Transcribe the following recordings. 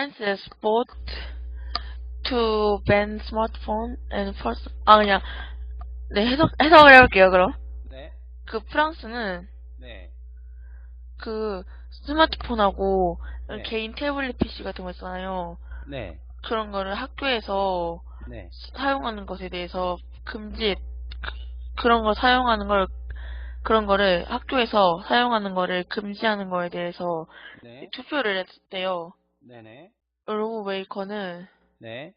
Francis bought to ban smartphone and first 아 그냥 네 해석 해석을 해볼게요 그럼. 네, 그 프랑스는 네, 그 스마트폰하고 네. 개인 태블릿 PC 같은 거 있잖아요. 네, 그런 거를 학교에서 네, 사용하는 것에 대해서 금지 그런 거 사용하는 걸 그런 거를 학교에서 사용하는 거를 금지하는 거에 대해서 네, 투표를 했대요. 네네, 로브 웨이커는 네,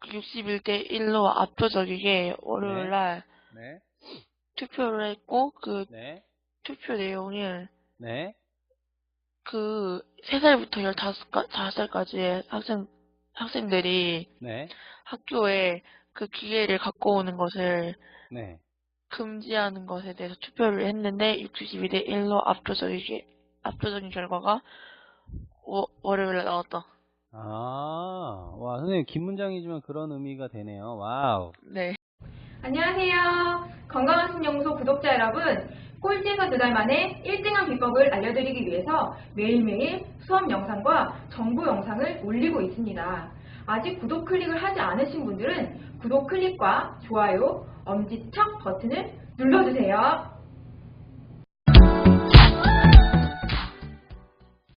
61대 1로 압도적이게 월요일 날 네, 투표를 했고 그 네, 투표 내용을 네, 그 3살부터 15살까지의 학생 학생들이 네, 학교에 그 기계를 갖고 오는 것을 네. 금지하는 것에 대해서 투표를 했는데 62대 1로 압도적이게 압도적인 결과가 워- 월요일에 나왔다. 아, 와, 선생님, 긴 문장이지만 그런 의미가 되네요. 와우. 네. 안녕하세요. 건강한 신연구소 구독자 여러분. 꼴찌에서 두 달 만에 1등한 비법을 알려드리기 위해서 매일매일 수업 영상과 정보 영상을 올리고 있습니다. 아직 구독 클릭을 하지 않으신 분들은 구독 클릭과 좋아요, 엄지척 버튼을 눌러주세요.